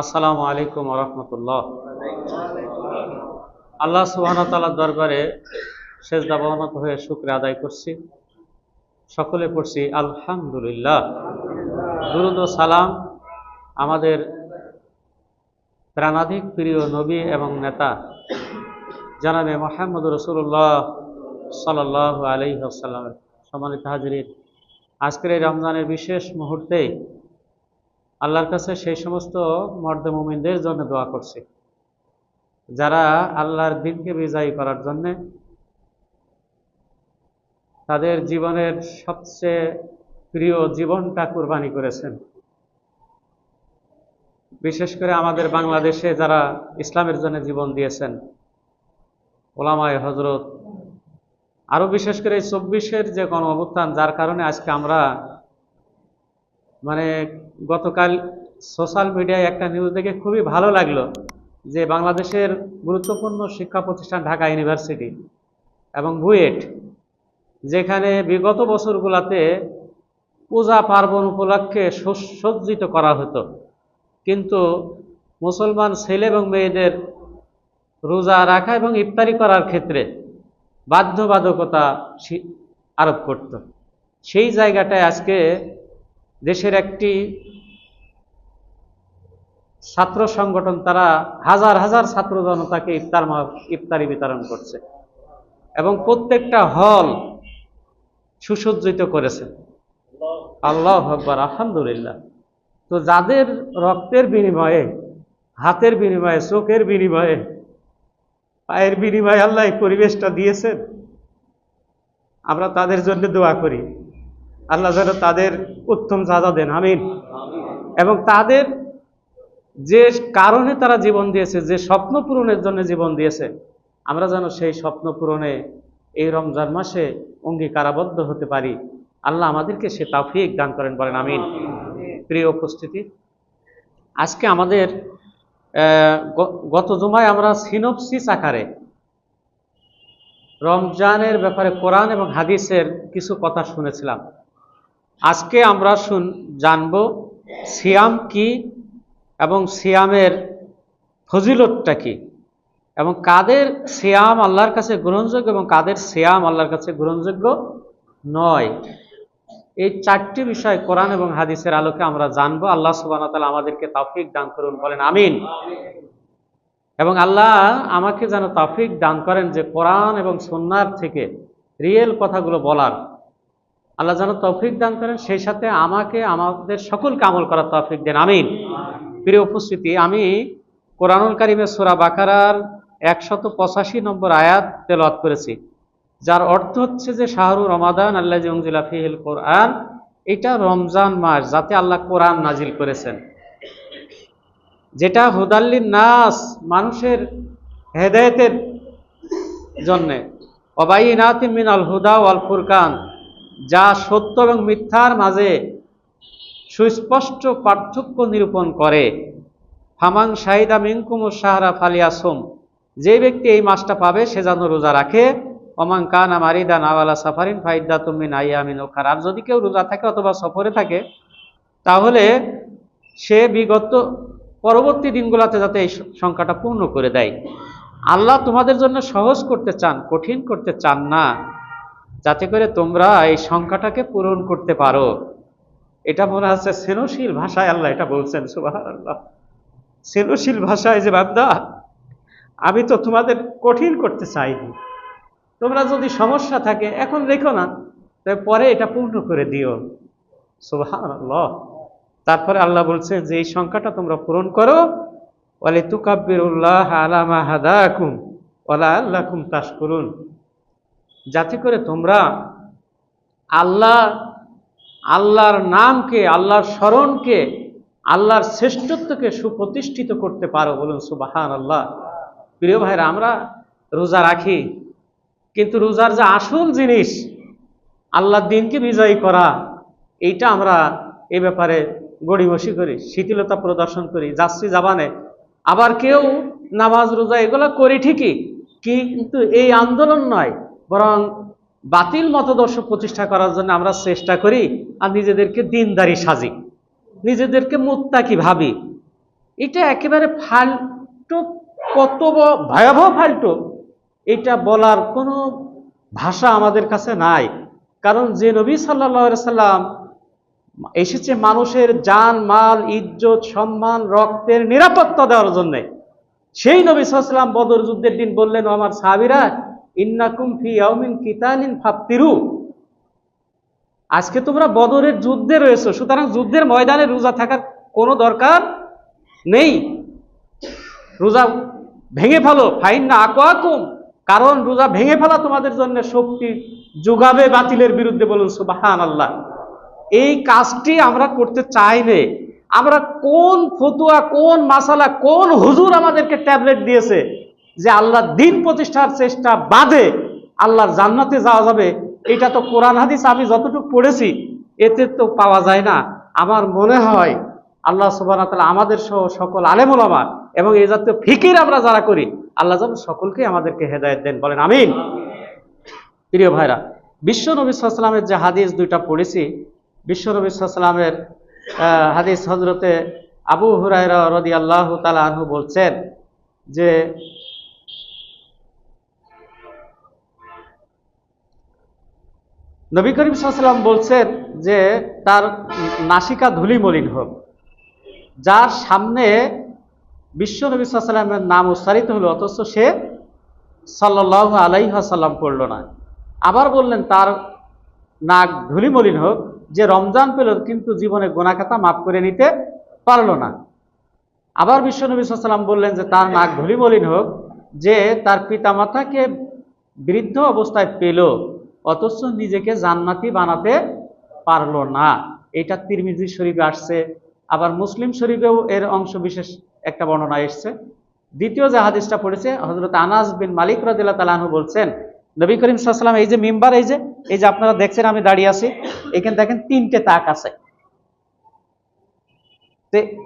আসসালামু আলাইকুম রহমতুল্লাহ। আল্লাহ সুবাহ তালার দরবারে শেষ দাবানত হয়ে শুক্রে আদায় করছি। সকলে পড়ছি আলহামদুলিল্লাহ। দুরুদ সালাম আমাদের প্রাণাধিক প্রিয় নবী এবং নেতা জানাবে মোহাম্মদ রসুল্লাহ সাল্লাহ আলহিহাসাল্লামের সম্মানিত হাজির আজকের এই রমজানের বিশেষ মুহূর্তে আল্লাহর কাছে সেই সমস্ত মর্দ মুমিনদের জন্য দোয়া করছি। যারা আল্লাহর দিনকে বিজয়ী করার জন্যে তাদের জীবনের সবচেয়ে প্রিয় জীবনটা কুরবানি করেছেন। বিশেষ করে আমাদের বাংলাদেশে যারা ইসলামের জন্য জীবন দিয়েছেন, ওলামায় হজরত আরও বিশেষ করে এই চব্বিশের যে গণ অবস্থান যার কারণে আজকে আমরা মানে গতকাল সোশ্যাল মিডিয়ায় একটা নিউজ দেখে খুবই ভালো লাগল যে বাংলাদেশের গুরুত্বপূর্ণ শিক্ষা প্রতিষ্ঠান ঢাকা ইউনিভার্সিটি এবং বুয়েট, যেখানে বিগত বছরগুলোতে পূজা পার্বণ উপলক্ষে সুসজ্জিত করা হতো। কিন্তু মুসলমান ছেলে এবং মেয়েদের রোজা রাখা এবং ইফতারি করার ক্ষেত্রে বাধ্যবাধকতা আরোপ করত। সেই জায়গাটায় আজকে দেশের একটি ছাত্র সংগঠন, তারা হাজার হাজার ছাত্র জনতাকে ইফতার ইফতারি বিতরণ করছে এবং প্রত্যেকটা হল সুসজ্জিত করেছে। আল্লাহ আকবর, আলহামদুলিল্লাহ। তো যাদের রক্তের বিনিময়ে, হাতের বিনিময়ে, চোখের বিনিময়ে, পায়ের বিনিময়ে আল্লাহ এই পরিবেশটা দিয়েছেন, আমরা তাদের জন্য দোয়া করি। আল্লাহ যেন তাদের উত্তম সাজা দেন, আমিন। এবং তাদের যে কারণে তারা জীবন দিয়েছে, যে স্বপ্ন পূরণের জন্য জীবন দিয়েছে, আমরা যেন সেই স্বপ্ন পূরণে এই রমজান মাসে অঙ্গীকারাবদ্ধ হতে পারি। আল্লাহ আমাদেরকে সে তাফিক দান করেন, বলেন আমিন। প্রিয় উপস্থিতি, আজকে আমাদের গত জুমায় আমরা সিনপসিস আকারে রমজানের ব্যাপারে কোরআন এবং হাদিসের কিছু কথা শুনেছিলাম। আজকে আমরা শুন, জানব সিয়াম কি এবং সিয়ামের ফজিলতটা কি এবং কাদের সিয়াম আল্লাহর কাছে গ্রহণযোগ্য এবং কাদের সিয়াম আল্লাহর কাছে গ্রহণযোগ্য নয়। এই চারটি বিষয় কোরআন এবং হাদিসের আলোকে আমরা জানব। আল্লাহ সুবান তালা আমাদেরকে তাফিক দান করুন, বলেন আমিন। এবং আল্লাহ আমাকে যেন তাফিক দান করেন যে কোরআন এবং সন্ন্যার থেকে রিয়েল কথাগুলো বলার। আল্লাহ যেন তৌফিক দান করেন, সেই সাথে আমাকে, আমাদের সকলকে আমল করার তৌফিক দেন, আমিন। প্রিয় উপস্থিতি, আমি কোরআনুল কারিমের সোরা বাকারার একশত পঁচাশি নম্বর আয়াত তেলত করেছি। যার অর্থ হচ্ছে যে, শাহরু রমাদান আল্লাহ জিউজিলা ফিহিল কোরআন, এটা রমজান মাস যাতে আল্লাহ কোরআন নাজিল করেছেন। যেটা হুদাল্লিন নাস, মানুষের হেদায়তের জন্যে। অবাই নাতিম মিনাল হুদা ওয়াল ফুরকান। যা সত্য এবং মিথ্যার মাঝে সুস্পষ্ট পার্থক্য নিরূপণ করে। ফামাং শাহিদা মিঙ্কুম সাহারা ফালিয়াসম। যে ব্যক্তি এই মাসটা পাবে, সে যেন রোজা রাখে। অমাং কান আমারিদা নাওয়ালা সাফারিন ফাইদা তুমিন আইয়ামিন ওখার আর যদি কেউ রোজা থাকে অথবা সফরে থাকে, তাহলে সে বিগত পরবর্তী দিনগুলোতে যাতে এই সংখ্যাটা পূর্ণ করে দেয়। আল্লাহ তোমাদের জন্য সহজ করতে চান, কঠিন করতে চান না। যাতে করে তোমরা এই সংখ্যাটাকে পূরণ করতে পারো। এটা মনে হচ্ছে সেনশীল ভাষায় আল্লাহ এটা বলছেন সুবাহ আল্লাহ সেনশীল ভাষায় যে বাবদা আমি তো তোমাদের কঠিন করতে চাইনি। তোমরা যদি সমস্যা থাকে, এখন রেখো না তবে পরে এটা পূর্ণ করে দিও। সুবাহ আল্লাহ তারপরে আল্লাহ বলছেন যে, এই সংখ্যাটা তোমরা পূরণ করো। ওয়ালে তুকাব্বিরুল্লাহ আলামা হাদাকুম, ওয়ালা আল্লাকুম তাস করুন যাতে করে তোমরা আল্লাহ, আল্লাহর নামকে, আল্লাহর স্মরণকে, আল্লাহর শ্রেষ্ঠত্বকে সুপ্রতিষ্ঠিত করতে পারো বলুন সুবাহান আল্লাহ প্রিয় ভাইরা, আমরা রোজা রাখি, কিন্তু রোজার যে আসল জিনিস, আল্লাহর দিনকে বিজয়ী করা, এইটা আমরা এ ব্যাপারে গড়িমসি করি, শিথিলতা প্রদর্শন করি, যাচ্ছি জাবানে। আবার কেউ নামাজ, রোজা এগুলো করি ঠিকই, কিন্তু এই আন্দোলন নয়। বরং বাতিল মতদর্শ প্রতিষ্ঠা করার জন্য আমরা চেষ্টা করি আর নিজেদেরকে দিনদারি সাজি, নিজেদেরকে মুত্তাকি ভাবি। এটা একেবারে ফাল্টু কত ভয়াবহ ফাল্টু এটা বলার কোনো ভাষা আমাদের কাছে নাই। কারণ যে নবী সাল্লা সাল্লাম এসেছে মানুষের জান, মাল, ইজ্জত, সম্মান, রক্তের নিরাপত্তা দেওয়ার জন্যে। সেই নবী সাল্লাম বদর যুদ্ধের দিন বললেন আমার সাহাবিরা ইন্নাকুম ফি ইয়াউমিন কিতালিন ফাপ্তিরু আজকে তোমরা বদরের যুদ্ধে রয়েছে, সুতরাং যুদ্ধের ময়দানে রোজা থাকার কোনো দরকার নেই। রোজা ভেঙে ফেলো ফাইন না আকুম কারণ রোজা ভেঙে ফেলা তোমাদের জন্য শক্তি যোগাবে বাতিলের বিরুদ্ধে বলুন সুবাহান আল্লাহ এই কাজটি আমরা করতে চাই নে। আমরা কোন ফতুয়া, কোন মাসালা, কোন হুজুর আমাদেরকে ট্যাবলেট দিয়েছে? যে আল্লাহ দিন প্রতিষ্ঠার চেষ্টা বাদে আল্লাহর জান্নাতে যাওয়া যাবে, এটা তো কোরআন হাদিস আমি যতটুকু পড়েছি, এতে তো পাওয়া যায় না। আমার মনে হয় আল্লাহ সুবাহ আমাদের সহ সকল আলেমুলামা এবং এই জাতীয় ফিকির আমরা যারা করি, আল্লাহ যেন সকলকে আমাদেরকে হেদায়ত দেন। বলেন, আমিন। প্রিয় ভাইরা, বিশ্ব নবী সাল্লামের যে হাদিস দুইটা পড়েছি, বিশ্ব নবী সাল্লামের হাদিস হজরতে আবু হুরায়রা রদি আল্লাহ তালা আনহু বলছেন যে নবী করিম সাল্লাম বলছেন যে তার নাসিকা ধুলি মলিন হোক। যার সামনে বিশ্ব নবী সাল্লামের নাম উচ্চারিত হলো, অথচ সে সাল্লাহ আলাইহাসাল্লাম পড়ল না। আবার বললেন, তার নাক ধুলি মলিন হোক, যে রমজান পেল কিন্তু জীবনে গোনাখাতা মাফ করে নিতে পারল না। আবার বিশ্ব নবী সাল্লাম বললেন যে তার নাক ধুলি মলিন হোক, যে তার পিতামাতাকে বৃদ্ধ অবস্থায় পেল। অথচ নিজেকে জান্নাতি বানাতে পারল না। এটা তিরমিজি শরীফে আসছে। আবার মুসলিম শরীফেও এর অংশ বিশেষ একটা বর্ণনা এসছে। দ্বিতীয় যে হাদিসটা পড়েছে হজরত আনাস বিন মালিক রাদিল্লাহ তালাহু বলছেন, নবী করিম সাল্লাম এই যে মিম্বার, এই যে এই যে আপনারা দেখছেন, আমি দাঁড়িয়ে আছি, এখানে দেখেন তিনটে তাক আছে।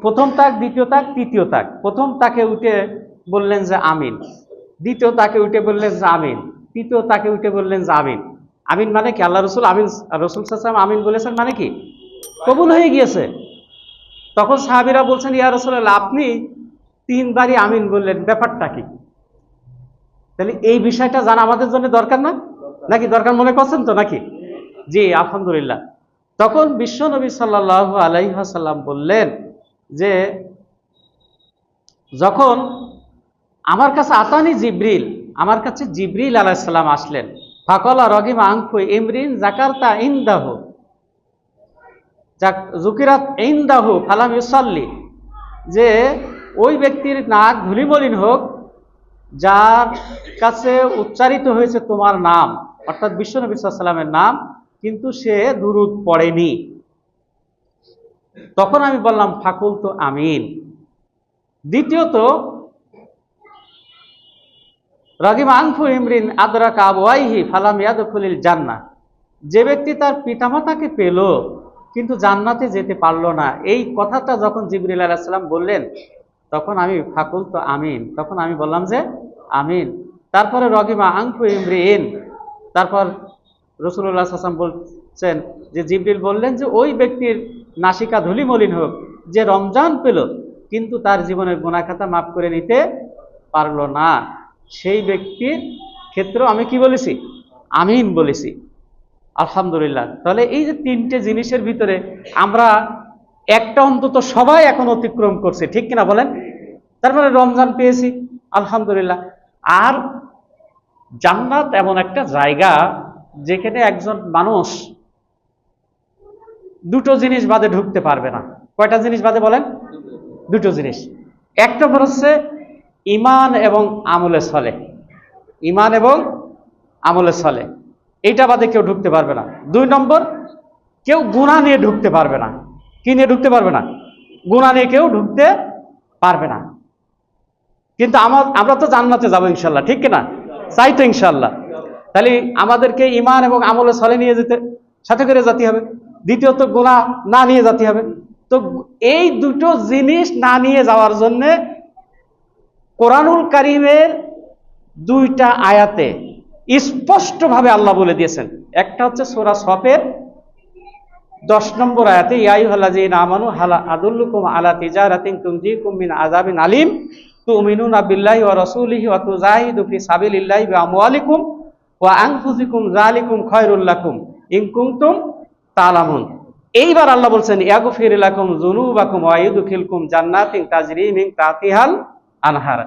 প্রথম তাক, দ্বিতীয় তাক, তৃতীয় তাক। প্রথম তাকে উঠে বললেন যে আমিন। দ্বিতীয় তাকে উঠে বললেন যে আমিন। তৃতীয় তাকে উঠে বললেন যে আমিন। আমিন মানে কি? আল্লাহ রসুল, আমিন, রসুল সাল্লাম আমিন বলেছেন মানে কি? কবুল হয়ে গিয়েছে। তখন সাহাবিরা বলছেন, ইয়া রসুল্লাহ আপনি তিনবারই আমিন বললেন, ব্যাপারটা কি? তাহলে এই বিষয়টা জানা আমাদের জন্য দরকার না? নাকি দরকার মনে করছেন তো নাকি? জি, আলহামদুলিল্লাহ। তখন বিশ্ব নবী সাল্লাহ আলাইহাসাল্লাম বললেন যে, যখন আমার কাছে আতানি জিব্রিল, আমার কাছে জিব্রিল আলাইসাল্লাম আসলেন ফাকলা রগিম আংফু ইমরিন জাকারতা ইন্দাহ। জুকিরাত ইন্দাহ ফালাম ইউসাল্লি। যে ওই ব্যক্তির নাক ধুলিমলিন হোক, যার কাছে উচ্চারিত হয়েছে তোমার নাম, অর্থাৎ বিশ্বনবী সাল্লামের নাম, কিন্তু সে দুরুদ পড়েনি। তখন আমি বললাম ফাকুল তো আমিন। দ্বিতীয়ত রাগিম আংফু ইমরিন আদরা কাবওয়াইহি ফালাম ইয়াদখুলিল জান্না যে ব্যক্তি তার পিতামাতাকে পেল, কিন্তু জান্নাতে যেতে পারল না। এই কথাটা যখন জিবরিল আলাহিসাল্লাম বললেন, তখন আমি ফাকুল তো আমিন। তখন আমি বললাম যে, আমিন। তারপরে রগিমা আংফু ইমরিন, তারপর রসুল্লাহ হাসান বলছেন যে, জিবরিল বললেন যে, ওই ব্যক্তির নাসিকা ধুলি মলিন হোক, যে রমজান পেল, কিন্তু তার জীবনের গুণাখাতা মাফ করে নিতে পারল না। সেই ব্যক্তির ক্ষেত্রেও আমি কি বলেছি? আমিন বলেছি। আলহামদুলিল্লাহ। তাহলে এই যে তিনটে জিনিসের ভিতরে আমরা একটা অন্তত সবাই এখন অতিক্রম করছে, ঠিক কিনা বলেন? তার মানে রমজান পেয়েছি, আলহামদুলিল্লাহ। আর জান্নাত এমন একটা জায়গা যেখানে একজন মানুষ দুটো জিনিস বাদে ঢুকতে পারবে না। কয়টা জিনিস বাদে বলেন? দুটো জিনিস। এক নম্বর হচ্ছে ইমান এবং আমলে চলে। ইমান এবং আমলে চলে। এইটা বাদে কেউ ঢুকতে পারবে না। দুই নম্বর, কেউ গুণা নিয়ে ঢুকতে পারবে না। কি নিয়ে ঢুকতে পারবে না? গুণা নিয়ে কেউ ঢুকতে পারবে না। কিন্তু আমার আমরা তো জান্নাতে যাব ইনশাল্লাহ ঠিক কিনা? চাই তো ইনশাল্লাহ তাহলে আমাদেরকে ইমান এবং আমলে চলে নিয়ে যেতে, সাথে করে যেতে হবে। দ্বিতীয়ত গুণা না নিয়ে যেতে হবে। তো এই দুটো জিনিস না নিয়ে যাওয়ার জন্যে কোরআনুল কারিমের দুইটা আয়াতে স্পষ্টভাবে আল্লাহ বলে দিয়েছেন। একটা হচ্ছে সোরা সফের, দশ নম্বর আয়াতে ইয়াই হালাজিন আমানু, হালা আদুল্লুকুম আলা তিজারাতিন তুনজিকুম মিন আযাবিন আলিম, তুমিনুনা বিল্লাহি ওয়া রাসূলিহি ওয়া তুজাহিদু ফি সাবিলিল্লাহি বিআমওয়ালিকুম ওয়া আনফুসিকুম যালিকুম তালামুন। এইবার আল্লাহ বলছেন, ইয়াগফির লাকুম যুনুবাকুম ওয়া ইউদখিলকুম জান্নাতিন তাজরি তাহতিহাল আনহার।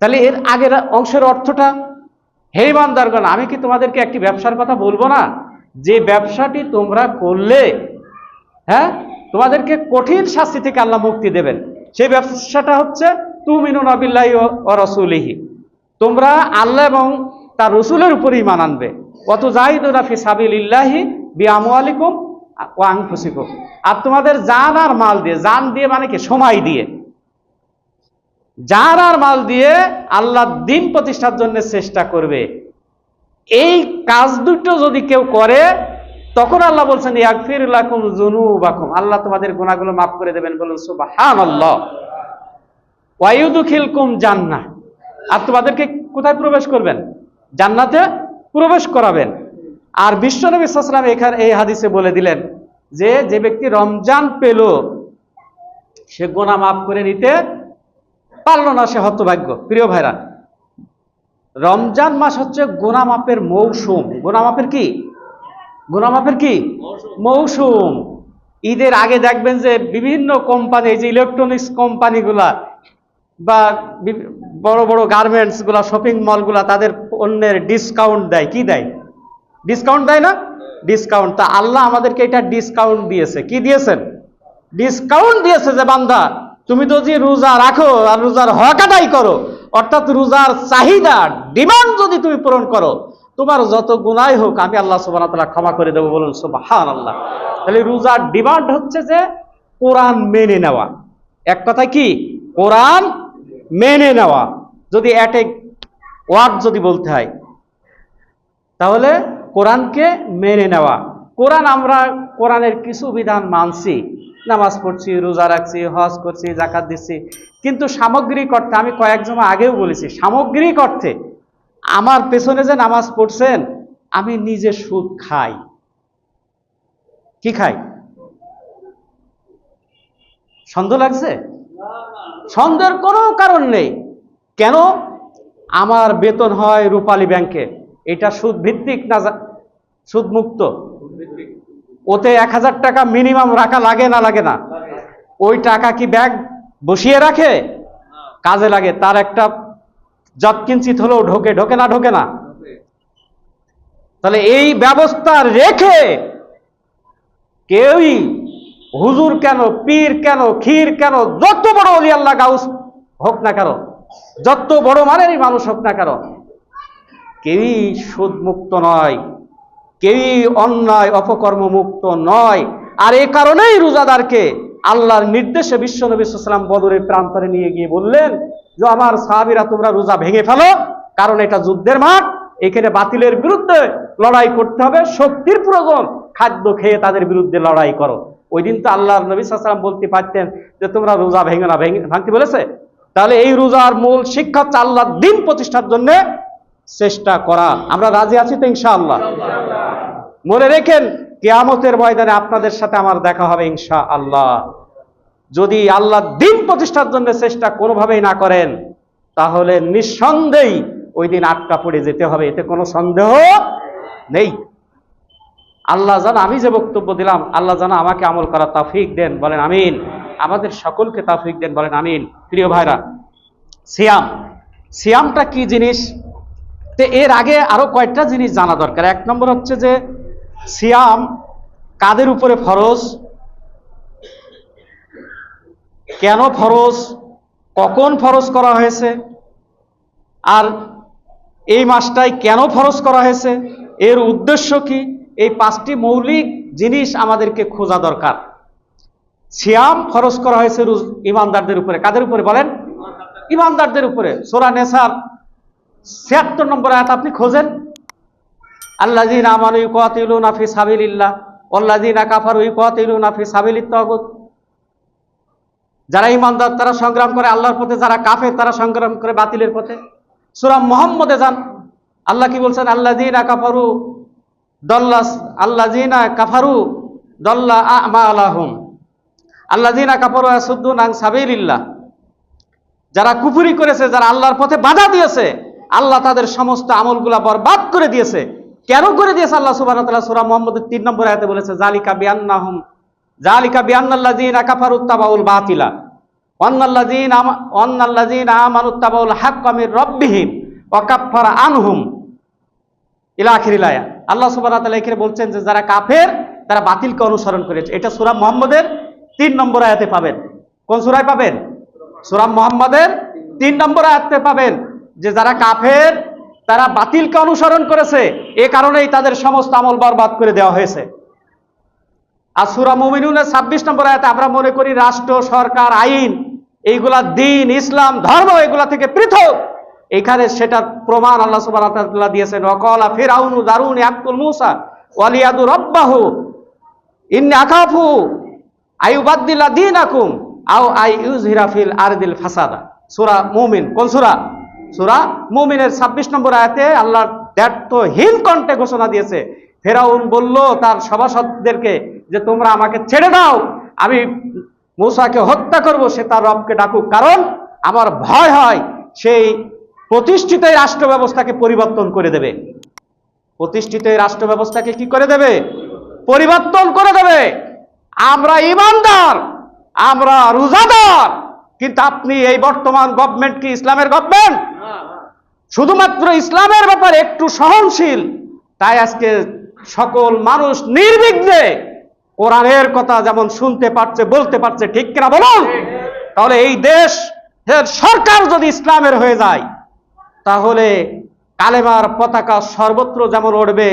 তাহলে এর আগের অংশের অর্থটা, হে ইমানদারগণ আমি কি তোমাদেরকে একটি ব্যবসার কথা বলব না? যে ব্যবসাটি তোমরা করলে হ্যাঁ তোমাদেরকে কঠিন শাস্তি থেকে আল্লাহ মুক্তি দেবেন। সেই ব্যবসাটা হচ্ছে, তুমিনু নবিল্লাহি ও রসুলিহি। তোমরা আল্লাহ এবং তার রসুলের উপরে ইমান আনবে। অত জাহিদুনা ফি সাবিলিল্লাহি বিআমওয়ালিকুম ও আনফুসিকুম। আর তোমাদের জান আর মাল দিয়ে, জান দিয়ে মানে কি? সময় দিয়ে। যার আর মাল দিয়ে আল্লাহ দিন প্রতিষ্ঠার জন্য চেষ্টা করবে। এই কাজ দুটো যদি কেউ করে, তখন আল্লাহ বলছেন ইয়াকফির লাকুম আল্লাহ তোমাদের গুনাহগুলো মাফ করে দেবেন, বলুন, সুবহানাল্লাহ। ওয়ায়ুদখিলকুম জান্নাহ। আর তোমাদেরকে কোথায় প্রবেশ করবেন? জান্নাতে প্রবেশ করাবেন। আর বিশ্বনবী সাল্লাল্লাহু এখানে এই হাদিসে বলে দিলেন যে যে ব্যক্তি রমজান পেল, সে গোনা মাফ করে নিতে পারল না সে হতভাগ্য। প্রিয় ভাইরা, রমজান মাস হচ্ছে গোনামাপের মৌসুম। গোনামাপের কি? গোনামাপের কি? মৌসুম। ঈদের আগে দেখবেন যে বিভিন্ন কোম্পানি যে ইলেকট্রনিক্স কোম্পানিগুলা বা বড় বড় গার্মেন্টসগুলা শপিং মলগুলা তাদের পণ্যের ডিসকাউন্ট দেয়। কি দেয়? ডিসকাউন্ট দেয় না? ডিসকাউন্ট তা আল্লাহ আমাদেরকে এটা ডিসকাউন্ট দিয়েছে। কি দিয়েছেন? ডিসকাউন্ট দিয়েছে যে বান্দা তুমি তো যে রোজা রাখো আর রোজার হক আদায় করো, অর্থাৎ রোজার চাহিদা, ডিমান্ড যদি তুমি পূরণ করো, তোমার যত গুনাই হোক, আমি আল্লাহ সুবহানাহু ওয়া তাআলা ক্ষমা করে দেবো বলুন সুবাহান আল্লাহ তাহলে রোজার ডিমান্ড হচ্ছে যে কোরআন মেনে নেওয়া। এক কথা কি? কোরআন মেনে নেওয়া। যদি অ্যাটেক ওয়ার্ড যদি বলতে হয়, তাহলে কোরআনকে মেনে নেওয়া। কোরআন আমরা কোরআনের কিছু বিধান মানছি। নামাজ পড়ছি, রোজা রাখছি, হজ করছি জাকাত দিচ্ছি। কিন্তু সামগ্রিক অর্থে, আমি কয়েক জমা আগেও বলেছি, সামগ্রিক অর্থে আমার পেছনে যে নামাজ পড়ছেন, আমি নিজে সুদ খাই। কি খাই? সন্দেহ লাগছে? সন্দেহের কোনো কারণ নেই। কেন? আমার বেতন হয় রূপালী ব্যাংকে। এটা সুদ ভিত্তিক না সুদ মুক্ত ওতে এক হাজার টাকা মিনিমাম রাখা লাগে না লাগে না? ওই টাকা কি ব্যাগ বসিয়ে রাখে? কাজে লাগে। তার একটা যৎ কিঞ্চিত হলেও ঢোকে ঢোকে না ঢোকে না। তাহলে এই ব্যবস্থা রেখে কেউই হুজুর কেন, পীর কেন, ক্ষীর কেন, যত বড় অলি আল্লাহ গাউস হোক না কেন, যত বড় মানেরই মানুষ হোক না কেন, কেউই সুদ মুক্ত নয়। কেউই অন্যায় অপকর্ম মুক্ত নয়। আর এই কারণেই রোজাদারকে আল্লাহর নির্দেশে বিশ্ব নবী সাল্লাম বদরের প্রান্তরে নিয়ে গিয়ে বললেন, যে আমার সাহাবিরা, তোমরা রোজা ভেঙে ফেলো, কারণ এটা যুদ্ধের মাঠ, এখানে বাতিলের বিরুদ্ধে লড়াই করতে হবে, শক্তির প্রয়োজন, খাদ্য খেয়ে তাদের বিরুদ্ধে লড়াই করো। ওই দিন তো আল্লাহর নবী সাল্লাম বলতে পারতেন যে, তোমরা রোজা ভেঙে না, ভেঙে, ভাঙতে বলেছে? তাহলে এই রোজার মূল শিক্ষা হচ্ছে আল্লাহর দিন প্রতিষ্ঠার জন্য চেষ্টা করা। আমরা রাজি আছি তো ইনশাআল্লাহ? মনে রেখেন, কেয়ামতের ময়দানে আপনাদের সাথে আমার দেখা হবে ইনশা আল্লাহ যদি আল্লাহ দিন প্রতিষ্ঠার জন্য চেষ্টা কোনোভাবেই না করেন, তাহলে নিঃসন্দেহে ওই দিন আটকা পড়ে যেতে হবে। এতে কোনো সন্দেহ নেই। আল্লাহ জানা আমি যে বক্তব্য দিলাম, আল্লাহ জানা আমাকে আমল করা তাফিক দেন, বলেন আমিন। আমাদের সকলকে তাফিক দেন, বলেন আমিন। প্রিয় ভাইরা, সিয়াম। সিয়ামটা কি জিনিস? তো এর আগে আরও কয়েকটা জিনিস জানা দরকার। এক নম্বর হচ্ছে যে, সিয়াম কাদের উপরে ফরজ? কেন ফরজ? কখন ফরজ করা হয়েছে? আর এই মাসটাই কেন ফরজ করা হয়েছে? এর উদ্দেশ্য কি? এই পাঁচটি মৌলিক জিনিস আমাদেরকে খোঁজা দরকার। সিয়াম ফরজ করা হয়েছে ইমানদারদের উপরে। কাদের উপরে বলেন? ইমানদারদের উপরে। সোরা নেসার ছিয়াত্তর নম্বর আয়াত আপনি খোঁজেন। আল্লাযীনা আমানু ইউকাতিলুনা ফি সাবিলিল্লাহ, ওয়াল্লাযীনা কাফারু ইউকাতিলুনা ফি সাবিলিত তাগুত। যারা ইমানদার তারা সংগ্রাম করে আল্লাহর পথে, যারা কাফের, তারা সংগ্রাম করে বাতিলের পথে। সূরা মুহাম্মদে যান। আল্লাহ কি বলছেন? আল্লাযীনা কাফারু দল্লাস, আল্লাযীনা কাফারু দল্লা আমালাহুম। আল্লাযিনা কাফারু ইয়াসুদ্দুন আন সাবিলিল্লাহ। যারা কুফরি করেছে, যারা আল্লাহর পথে বাধা দিয়েছে আল্লাহ তাদের সমস্ত আমলগুলা বরবাদ করে দিয়েছে। কেন করে দিয়েছে আল্লাহ তাআলা? সূরা মুহাম্মদের 3 নম্বর আয়াতে বলেছে, জালিকা বিআন্নাহুম, জালিকা বিআন্নাল্লাযিনা কাফারু তাবাউল বাতিলা, ওয়ান্নাল্লাযিনা আমা- ওয়ান্নাল্লাযিনা আমানু তাবাউল হাক্কা মির রাব্বিহিম, ওয়া আনহুম ইলা আখিরিল আল্লাহ সুবহানাহু ওয়া তাআলা এখানে বলছেন যে, যারা কাফের, তারা বাতিলকে অনুসরণ করেছে এটা সূরা মুহাম্মদের 3 নম্বর আয়াতে পাবেন। কোন সূরায় পাবেন? সূরা মুহাম্মদের 3 নম্বর আয়াতে পাবেন। যে যারা কাফের, তারা বাতিলকে অনুসরণ করেছে, এ কারণেই তাদের সমস্ত আমল বরবাদ করে দেওয়া হয়েছে। আর সুরা মুমিনুনের ছাব্বিশ নম্বর আয়াতে আমরা মনে করি, রাষ্ট্র, সরকার, আইন, এইগুলা দিন, ইসলাম, ধর্ম এগুলা থেকে পৃথক। এখানে সেটার প্রমাণ আল্লাহ তাআলা দিয়েছেন, ওয়াকালা ফিরাউনু দারুনি আকুল মুসা ওয়ালিয়াদু রাব্বাহু, ইন্নী আখাফু আইউবাদ্দিলা দীনাকুম আও আই ইউজহিরা ফিল আরদিল ফাসাদা। সূরা মুমিন, কোন সূরা? সূরা মুমিনের 26 নম্বর আয়াতে আল্লাহ দ্ব্যর্থহীন কণ্ঠে ঘোষণা দিয়েছে। ফেরাউন বলল তার সভাসদদেরকে যে, তোমরা আমাকে ছেড়ে দাও। আমি মূসাকে হত্যা করব, সে তার রবকে ডাকুক। কারণ আমার ভয় হয়, সেই প্রতিষ্ঠিত রাষ্ট্র ব্যবস্থাকে পরিবর্তন করে দেবে। প্রতিষ্ঠিত রাষ্ট্র ব্যবস্থাকে কি করে দেবে? পরিবর্তন করে দেবে। আমরা ইমানদার, আমরা রোজাদার। কিন্তু আপনি এই বর্তমান গভর্নমেন্ট কি? ইসলামের গভর্নমেন্ট শুধুমাত্র ইসলামের ব্যাপারে একটু সহনশীল, তাই আজকে সকল মানুষ নির্বিঘ্নে কোরআনের কথা যেমন শুনতে পারছে, বলতে পারছে, ঠিক কিনা বলুন? তাহলে এই দেশ সরকার যদি ইসলামের হয়ে যায়, তাহলে কালেমার পতাকা সর্বত্র যেমন উঠবে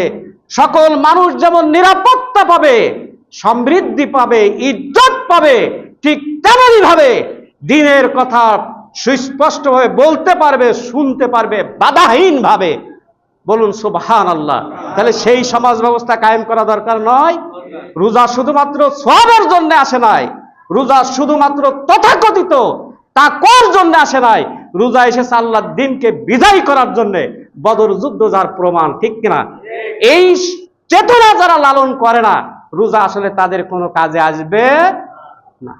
সকল মানুষ যেমন নিরাপত্তা পাবে, সমৃদ্ধি পাবে, ইজ্জত পাবে, ঠিক তেমনি ভাবে দিনের কথা সুস্পষ্টভাবে বলতে পারবে, শুনতে পারবে বাধাহীন ভাবে বলুন সুবহান আল্লাহ তাহলে সেই সমাজ ব্যবস্থা কায়েম করা দরকার নয়। রোজা শুধুমাত্র সবের জন্য আসে নাই। রোজা শুধুমাত্র তথাকথিত, তা কর জন্য আসে নাই? রোজা এসেছে আল্লাহর দিনকে বিদায় করার জন্য। বদর যুদ্ধ যার প্রমাণ, ঠিক কিনা? এই চেতনা যারা লালন করে না, রোজা আসলে তাদের কোনো কাজে আসবে না।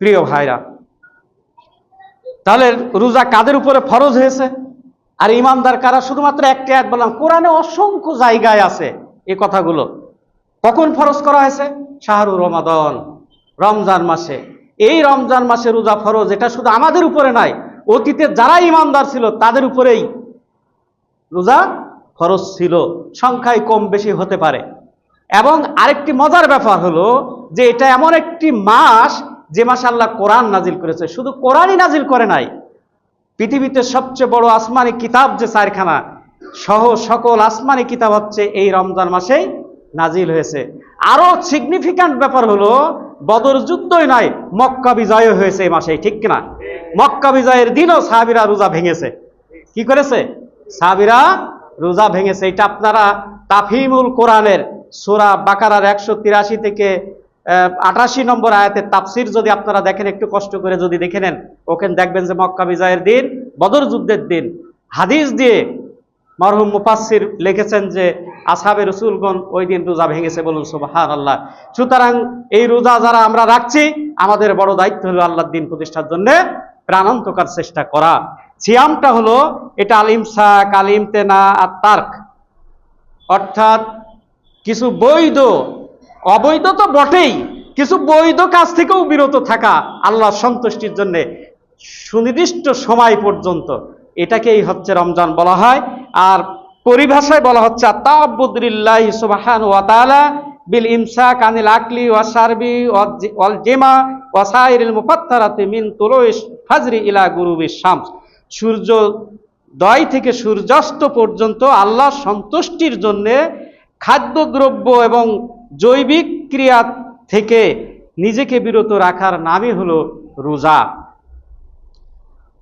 প্রিয় ভাইরা তাহলে রোজা কাদের উপরে ফরজ হয়েছে? আর ইমানদার কারা? শুধুমাত্র একটি আয়াত বললাম, কোরআনে অসংখ্য জায়গায় আছে এই কথাগুলো। কখন ফরজ করা হয়েছে? শাহরু রমাদন, রমজান মাসে। এই রমজান মাসে রোজা ফরজ, এটা শুধু আমাদের উপরে নাই, অতীতে যারা ইমানদার ছিল তাদের উপরেই রোজা ফরজ ছিল। সংখ্যায় কম বেশি হতে পারে। এবং আরেকটি মজার ব্যাপার হলো যে এটা এমন একটি মাস যে মাসে আল্লাহ কোরআন নাজিল করেছে, শুধু কোরআনই নাজিল করে নাই, পৃথিবীতে সবচেয়ে বড় আসমানি কিতাব যে চারখানা, সহ সকল আসমানি কিতাব হচ্ছে এই রমজান মাসেই নাজিল হয়েছে। আরও সিগনিফিক্যান্ট ব্যাপার হলো, বদর যুদ্ধই নয় মক্কা বিজয় হয়েছে এই মাসেই, ঠিক কিনা? মক্কা বিজয়ের দিনও সাহাবিরা রোজা ভেঙেছে। কি করেছে? সাহাবিরা রোজা ভেঙেছে। এটা আপনারা তাফিমুল কোরআনের সোরা বাকারার একশো তিরাশি থেকে আটাশি নম্বর আয়াতের তাফসির যদি আপনারা দেখেন, একটু কষ্ট করে যদি দেখে নেন, ওখানে দেখবেন যে মক্কা বিজয়ের দিন, বদর যুদ্ধের দিন। হাদিস দিয়ে মরহুম মুফাসসির লিখেছেন যে আসাবে রসুলগণ ওই দিন রোজা ভেঙেছে বলুন সুবহান আল্লাহ সুতরাং এই রোজা যারা আমরা রাখছি, আমাদের বড় দায়িত্ব হলো আল্লাহর দিন প্রতিষ্ঠার জন্য প্রাণান্তকার চেষ্টা করা। সিয়ামটা হলো, এটা আলিমসা কালিমতেনা আর তার্ক অর্থাৎ কিছু বৈধ অবৈধ তো বটেই, কিছু বৈধ কাজ থেকেও বিরত থাকা আল্লাহ সন্তুষ্টির জন্য সুনির্দিষ্ট সময় পর্যন্ত এটাকেই হচ্ছে রমজান বলা হয়। আর পরিভাষায় বলা হচ্ছে তাবুদ্দিল্লাহ সুবাহান ওয়া তাআলা বিল ইমসাক আনিল আকলি ওয়া শারবি ওয়াল জিমা ওয়া সাইরিল মুফাত্তারাতি মিন তুলুইশ ফাজরি ইলা গুরুবিশ শামস। সূর্য দয় থেকে সূর্যাস্ত পর্যন্ত আল্লাহ সন্তুষ্টির জন্য খাদ্যদ্রব্য এবং জৈবিক ক্রিয়া থেকে নিজেকে বিরত রাখার নামই হলো রোজা।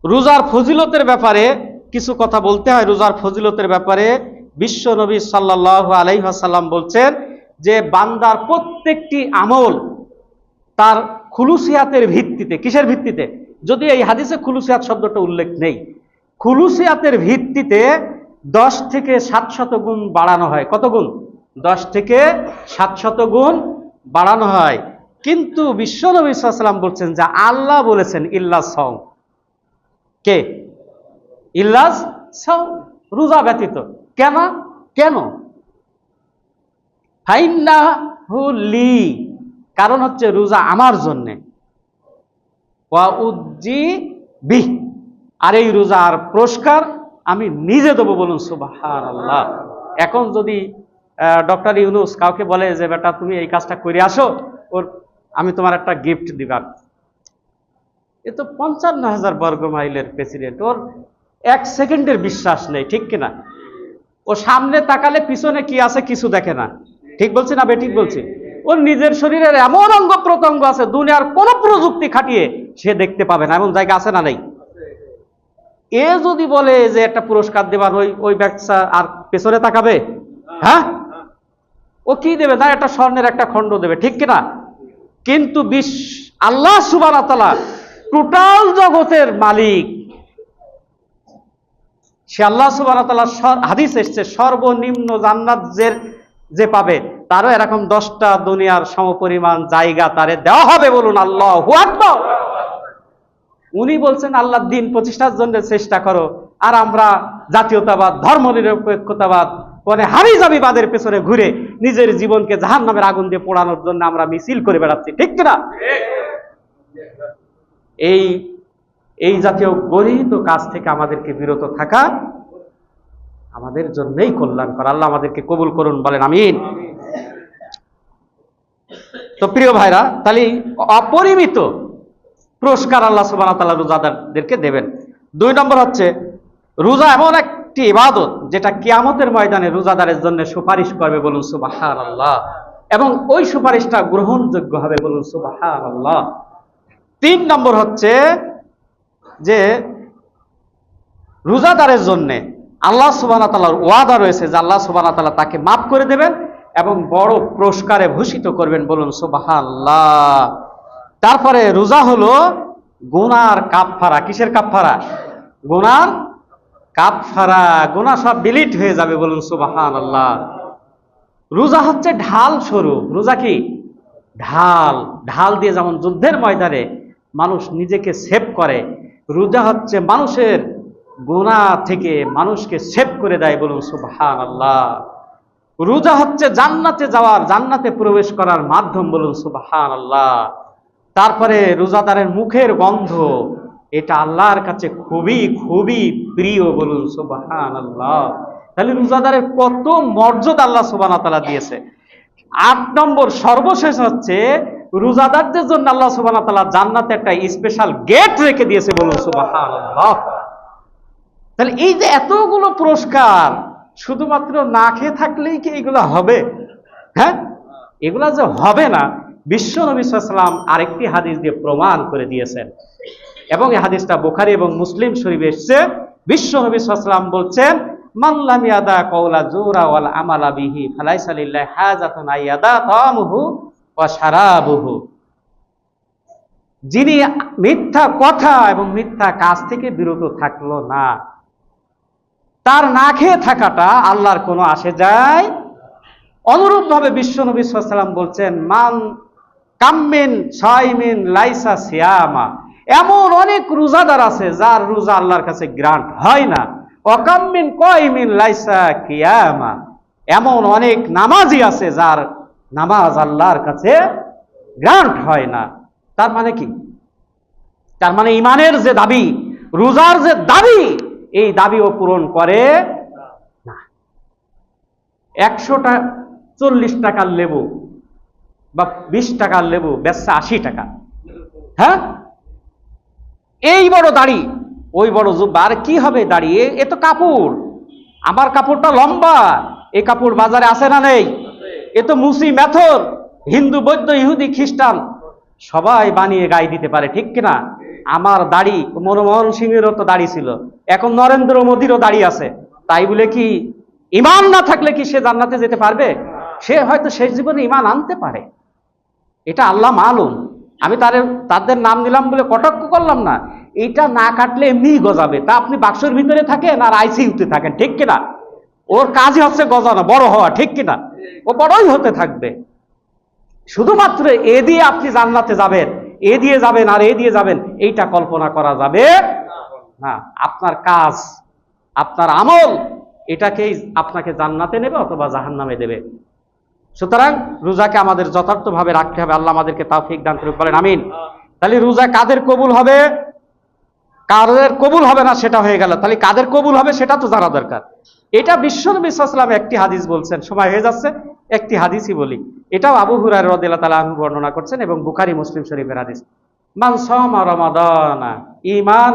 রোজার ফজিলতের ব্যাপারে কিছু কথা বলতে হয়। রোজার ফজিলতের ব্যাপারে বিশ্ব নবী সাল্লাহ আলাইহাসাল্লাম বলছেন যে, বান্দার প্রত্যেকটি আমল তার খুলুসিয়াতের ভিত্তিতে, কিসের ভিত্তিতে? যদি এই হাদিসে খুলুসিয়াত শব্দটা উল্লেখ নেই, খুলুসিয়াতের ভিত্তিতে দশ থেকে সাতশত গুণ বাড়ানো হয়। কত গুণ? দশ থেকে সাতশত গুণ বাড়ানো হয়। কিন্তু বিশ্বনবী সাল্লাম বলছেন যে আল্লাহ বলেছেন, ইল্লা সং কে? ইল্লাস সং রোজা ব্যতীত। কেন? কেন? লি। কারণ হচ্ছে রোজা আমার জন্যে। বিহ। আর এই রোজার পুরস্কার আমি নিজে দেবো বলুন সুবাহান আল্লাহ এখন যদি ডক্টর ইউনুস কাউকে বলে যে, বেটা, তুমি এই কাজটা করে আসো, ওর, আমি তোমার একটা গিফট দিবার। এ তো পঞ্চান্ন হাজার বর্গ মাইলের প্রেসিডেন্ট ওর এক সেকেন্ডের বিশ্বাস নেই, ঠিক কিনা? ও সামনে তাকালে পিছনে কি আছে কিছু দেখে না। ঠিক বলছি না বেঠিক বলছি? ওর নিজের শরীরের এমন অঙ্গ প্রত্যঙ্গ আছে, দুনিয়ার কোন প্রযুক্তি খাটিয়ে সে দেখতে পাবে না, এমন জায়গা আছে না নেই? এ যদি বলে যে, একটা পুরস্কার দেবার ওই ওই ব্যবসা আর পেছনে তাকাবে? হ্যাঁ? ও কি দেবে? না, একটা স্বর্ণের একটা খণ্ড দেবে, ঠিক কিনা? কিন্তু বিশ, আল্লাহ সুবান টোটাল জগতের মালিক। সে আল্লাহ সুবান হাদিস এসছে, সর্বনিম্ন জান্নাত যে পাবে, তারও এরকম দশটা দুনিয়ার সমপরিমাণ জায়গা তারে দেওয়া হবে বলুন, আল্লাহ উনি বলছেন আল্লাহ দিন প্রতিষ্ঠার জন্য চেষ্টা করো। আর আমরা জাতীয়তাবাদ ধর্ম মানে হাবি জাবিবাদের পেছনে ঘুরে নিজের জীবনকে জাহান নামের আগুন দিয়ে পোড়ানোর জন্য আমরা মিছিল করে বেড়াচ্ছি, ঠিক কিনা? এই এই জাতীয় গরিত কাজ থেকে আমাদেরকে বিরত থাকা আমাদের জন্যই কল্যাণ কল্যাণকর। আল্লাহ আমাদেরকে কবুল করুন, বলেন আমিন। তো প্রিয় ভাইরা, তাহলে অপরিমিত পুরস্কার আল্লাহ সুবাহ তাল্লাহ রোজাদারদেরকে দেবেন। দুই নম্বর হচ্ছে রোজা এমন একটি ইবাদত যেটা কিয়ামতের ময়দানে রোজাদারের জন্য সুপারিশ করবে বলুন সুবাহান আল্লাহ এবং ওই সুপারিশটা গ্রহণযোগ্য হবে বলুন সুবাহান আল্লাহ তিন নম্বর হচ্ছে যে রোজাদারের জন্যে আল্লাহ সুবাহ তাল্লাহর ওয়াদা রয়েছে যে আল্লাহ সুবাহ তাল্লাহ তাকে মাফ করে দেবেন এবং বড় পুরস্কারে ভূষিত করবেন বলুন সুবাহ আল্লাহ তারপরে রোজা হলো গুনার কাপ কাপফারা। কিসের কাপ কাপফারা? গুনার কাপফারা গোনা সব ডিলিট হয়ে যাবে বলুন সুবাহান আল্লাহ রোজা হচ্ছে ঢাল স্বরূপ। রোজা কি? ঢাল। ঢাল দিয়ে যেমন যুদ্ধের ময়দানে মানুষ নিজেকে সেভ করে, রোজা হচ্ছে মানুষের গোনা থেকে মানুষকে সেভ করে দেয় বলুন সুবাহান আল্লাহ রোজা হচ্ছে জান্নাতে যাওয়ার, জান্নাতে প্রবেশ করার মাধ্যম বলুন সুবাহান আল্লাহ তারপরে রোজাদারের মুখের গন্ধ এটা আল্লাহর কাছে খুবই খুবই প্রিয় বলুন সুবাহান আল্লাহ তাহলে রোজাদারের কত মর্যাদা আল্লাহ সুবাহ তালা দিয়েছে। আট নম্বর সর্বশেষ হচ্ছে, রোজাদারদের জন্য আল্লাহ সুবাহ তালা জান্নাতে একটা স্পেশাল গেট রেখে দিয়েছে বলুন সুবাহান আল্লাহ তাহলে এই যে এতগুলো পুরস্কার, শুধুমাত্র না খেয়ে থাকলেই কি এগুলো হবে? হ্যাঁ? এগুলা যে হবে না বিশ্ব নবী সাল্লাম আরেকটি হাদিস দিয়ে প্রমাণ করে দিয়েছেন। এবং এই হাদিসটা বোখারি এবং মুসলিম শরীফ এসছে। বিশ্ব নবী সাল্লাম বলছেন মাল্লাম ইয়াদা কওলা জোরা ওয়াল আমালা বিহি ফালাইসা লিল্লাহি হাজাতুন আইয়াদা তামুহু ওয়া যিনি মিথ্যা কথা এবং মিথ্যা কাজ থেকে বিরত থাকল না, তার না খেয়ে থাকাটা আল্লাহর কোনো আসে যায়। অনুরূপভাবে বিশ্ব নবী সাল্লাম বলছেন, মান কাম্মিন, সাইমিন, লাইসা, সিয়ামা। এমন অনেক রোজাদার আছে যার রোজা আল্লাহর কাছে গ্রান্ট হয় না। অকাম্মিন, কয়মিন, লাইসা, কিয়ামা। এমন অনেক নামাজি আছে যার নামাজ আল্লাহর কাছে গ্রান্ট হয় না। তার মানে কি? তার মানে ইমানের যে দাবি, রোজার যে দাবি, এই দাবিও পূরণ করে না। একশোটা চল্লিশ টাকার লেবু বা বিশ টাকার লেবু ব্যবসা আশি টাকা। হ্যাঁ? এই বড় দাড়ি, ওই বড় জুব্বা, আর কি হবে দাড়ি? এ- এ তো কাপড়। আমার কাপড়টা লম্বা। এই কাপড় বাজারে আছে না নেই? এ তো মুসি মেথর, হিন্দু, বৌদ্ধ, ইহুদি, খ্রিস্টান। সবাই বানিয়ে গায়ে দিতে পারে, ঠিক কিনা? আমার দাড়ি, মনমোহন সিংয়েরও তো দাড়ি ছিল। এখন নরেন্দ্র মোদীরও দাড়ি আছে। তাই বলে কি, ইমান না থাকলে কি সে জান্নাতে যেতে পারবে? সে হয়তো শেষ জীবনে ইমান আনতে পারে। এটা আল্লাহ মালুম। আমি তাদের তাদের নাম নিলাম বলে কটাক্ষ করলাম না। এটা না কাটলে এমনি গজাবে। তা আপনি বাক্সের ভিতরে থাকেন আর আইসিইউতে থাকেন, ঠিক কিনা? ওর কাজই হচ্ছে গজানো, বড় হওয়া, ঠিক কিনা? ও বড়ই হতে থাকবে। শুধুমাত্র এ দিয়ে আপনি জান্নাতে যাবেন, এ দিয়ে যাবেন আর এ দিয়ে যাবেন, এইটা কল্পনা করা যাবে না। আপনার কাজ, আপনার আমল, এটাকেই আপনাকে জান্নাতে নেবে অথবা জাহান্নামে দেবে। সুতরাং রোজাকে আমাদের যথার্থভাবে রাখতে হবে। আল্লাহ আমাদেরকে তাফিক দান করে বলেন আমিন। তাহলে রোজা কাদের কবুল হবে? কাদের কবুল হবে না সেটা হয়ে গেল। তাহলে কাদের কবুল হবে সেটা তো জানা দরকার। এটা বিশ্বনবী ইসলাম একটি হাদিস বলছেন। সময় হয়ে যাচ্ছে, একটি হাদিসই বলি। এটাও আবু হুরার রদিল্লা তালা বর্ণনা করছেন এবং বুখারি মুসলিম শরীফের হাদিস। মান সমা রমাদানা মা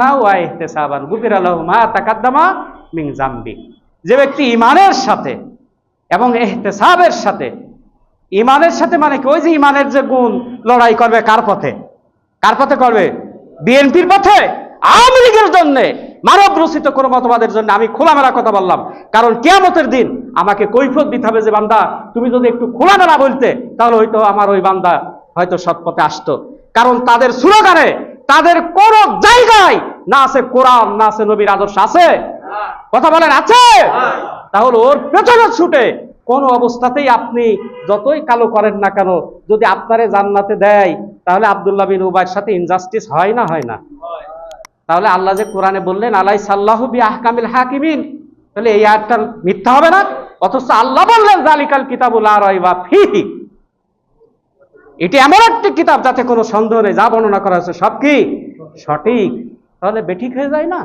জামবি। যে ব্যক্তি ইমানের সাথে এবং এহতেসাবের সাথে ইমানের সাথে মানে কি? ওই যে ইমানের যে গুণ লড়াই করবে কার পথে? কার পথে করবে? বিএনপির পথে? আওয়ামী লীগের জন্য? মানব রচিত কোন মতবাদের জন্য? আমি খোলামেলা কথা বললাম। কারণ কেয়ামতের দিন আমাকে কৈফত দিতে হবে যে বান্দা তুমি যদি একটু খোলামেলা বলতে তাহলে হয়তো আমার ওই বান্দা হয়তো সৎপথে আসতো। কারণ তাদের সুরগানে তাদের কোন জায়গায় না আছে কোরআন না আছে নবীর আদর্শ আছে? কথা বলেন আছে? তাহলে ওর পেছনে ছুটে কোন অবস্থাতেই আপনি যতই কালো করেন না কেন, যদি আপনারে জান্নাতে দেয়, তাহলে আবদুল্লাহ বিন উবাইয়ের সাথে ইনজাস্টিস হয় না হয় না। তাহলে আল্লাহ যে কোরআনে বললেন আলাই সাল্লাহ বি আহকামিল হাকিমিন তাহলে এই আয়াতটা মিথ্যা হবে না, অথচ আল্লাহ বললেন জালিকাল কিতাবুল আর বা ফিহি এটি এমন একটি কিতাব যাতে কোনো সন্দেহ নেই, যা বর্ণনা করা হয়েছে, সব কি? সঠিক। তাহলে বেঠিক হয়ে যায় না?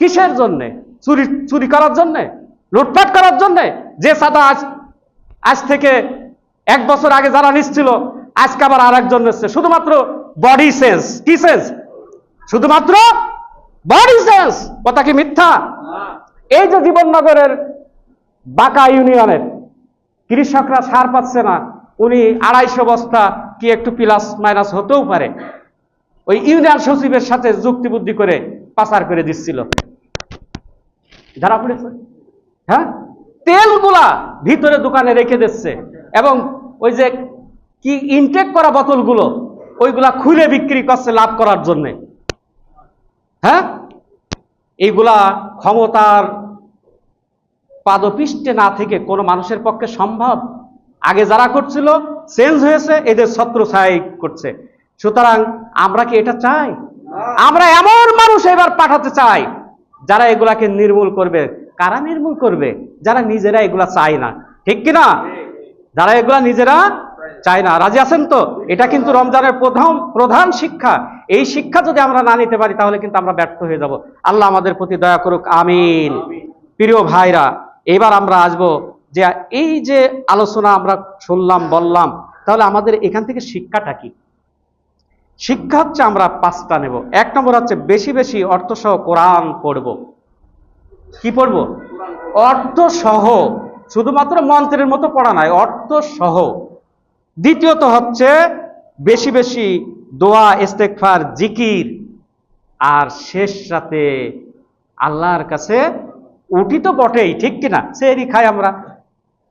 কিসের জন্যে? চুরি চুরি করার জন্যে? লুটপাট করার জন্যে যে সাদা আজ আজ থেকে এক বছর আগে যারা নিচ্ছিল আজকে আবার আর একজন নিচ্ছে শুধুমাত্র বডি সেন্স কি সেন্স শুধুমাত্র বডি সেন্স কথা কি মিথ্যা? এই যে জীবননগরের বাঁকা ইউনিয়নের কৃষকরা সার পাচ্ছে না উনি আড়াইশো বস্তা কি একটু প্লাস মাইনাস হতেও পারে। ওই ইউনিয়ন সচিবের সাথে যুক্তিবুদ্ধি করে পাচার করে দিচ্ছিল। ধরা পড়েছে। হ্যাঁ? তেলগুলা ভিতরে দোকানে রেখে দিচ্ছে। এবং ওই যে কি ইনটেক করা বোতলগুলো ওইগুলা খুলে বিক্রি করছে লাভ করার জন্যে। হ্যাঁ? এইগুলা ক্ষমতার পাদপৃষ্ঠে না থেকে কোনো মানুষের পক্ষে সম্ভব। আগে যারা করছিল চেঞ্জ হয়েছে এদের ছত্র ছাই করছে। সুতরাং আমরা কি এটা চাই? আমরা এমন মানুষ এবার পাঠাতে চাই যারা এগুলাকে নির্মূল করবে। কারা নির্মূল করবে? যারা নিজেরা এগুলা চায় না। ঠিক কি না? যারা এগুলা নিজেরা চায় না। রাজি আছেন তো? এটা কিন্তু রমজানের প্রধান প্রধান শিক্ষা। এই শিক্ষা যদি আমরা না নিতে পারি, তাহলে কিন্তু আমরা ব্যর্থ হয়ে যাব। আল্লাহ আমাদের প্রতি দয়া করুক, আমিন। প্রিয় ভাইরা, এবার আমরা আসব যে এই যে আলোচনা আমরা শুনলাম, বললাম, তাহলে আমাদের এখান থেকে শিক্ষাটা কি? শিক্ষা হচ্ছে আমরা পাঁচটা নেব। এক নম্বর হচ্ছে বেশি বেশি অর্থসহ কোরআন পড়ব। কি পড়ব? অর্থ সহ। শুধুমাত্র মন্ত্রের মতো পড়া নয় অর্থ সহ। দ্বিতীয়ত হচ্ছে বেশি বেশি দোয়া ইস্তেকফার জিকির আর শেষ রাতে আল্লাহর কাছে উঠি তো বটেই ঠিক কিনা? সেরি খাই আমরা।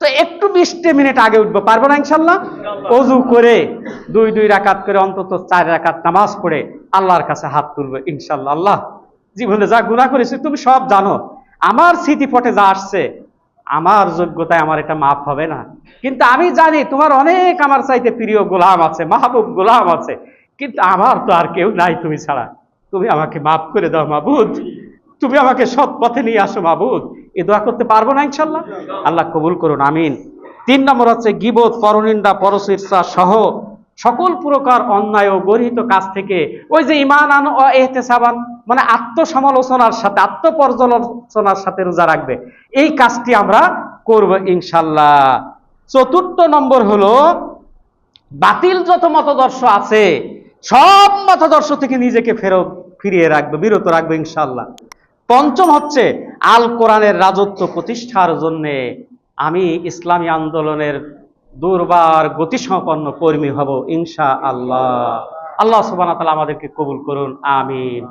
তো একটু বিশটি মিনিট আগে উঠবো পারব না ইনশাল্লাহ? অজু করে দুই দুই রাকাত করে অন্তত চার রাকাত নামাজ পড়ে আল্লাহর কাছে হাত তুলবো ইনশাল্লাহ। আল্লাহ জীবনে যা গুণা করেছি তুমি সব জানো। আমার স্মৃতিপটে যা আসছে, আমার যোগ্যতায় আমার এটা মাফ হবে না। কিন্তু আমি জানি তোমার অনেক আমার চাইতে প্রিয় গোলাম আছে, মাহবুব গোলাম আছে। কিন্তু আমার তো আর কেউ নাই তুমি ছাড়া। তুমি আমাকে মাফ করে দাও, মাবুদ। তুমি আমাকে সৎ পথে নিয়ে আসো, মাবুদ। এ দোয়া করতে পারব না, ইনশাল্লাহ? আল্লাহ কবুল করুন, আমিন। তিন নম্বর হচ্ছে গিবোধ পরনিন্দা পরশীর্ষা সহ সকল প্রকার অন্যায় ও গরিহিত কাজ থেকে ওই যে ইমান আন ও এহতেসাবান মানে আত্মসমালোচনার সাথে, আত্মপর্যালোচনার সাথে রোজা রাখবে। এই কাজটি আমরা করব ইনশাল্লাহ চতুর্থ নম্বর হলো, বাতিল যত মতদর্শ আছে, সব মতদর্শ থেকে নিজেকে ফেরত ফিরিয়ে রাখবে, বিরত রাখবে ইনশাল্লাহ পঞ্চম হচ্ছে, আল কোরআনের রাজত্ব প্রতিষ্ঠার জন্যে আমি ইসলামী আন্দোলনের দুর্বার গতিসম্পন্ন কর্মী হব ইনশা আল্লাহ আল্লাহ সুবান আমাদেরকে কবুল করুন আমিন।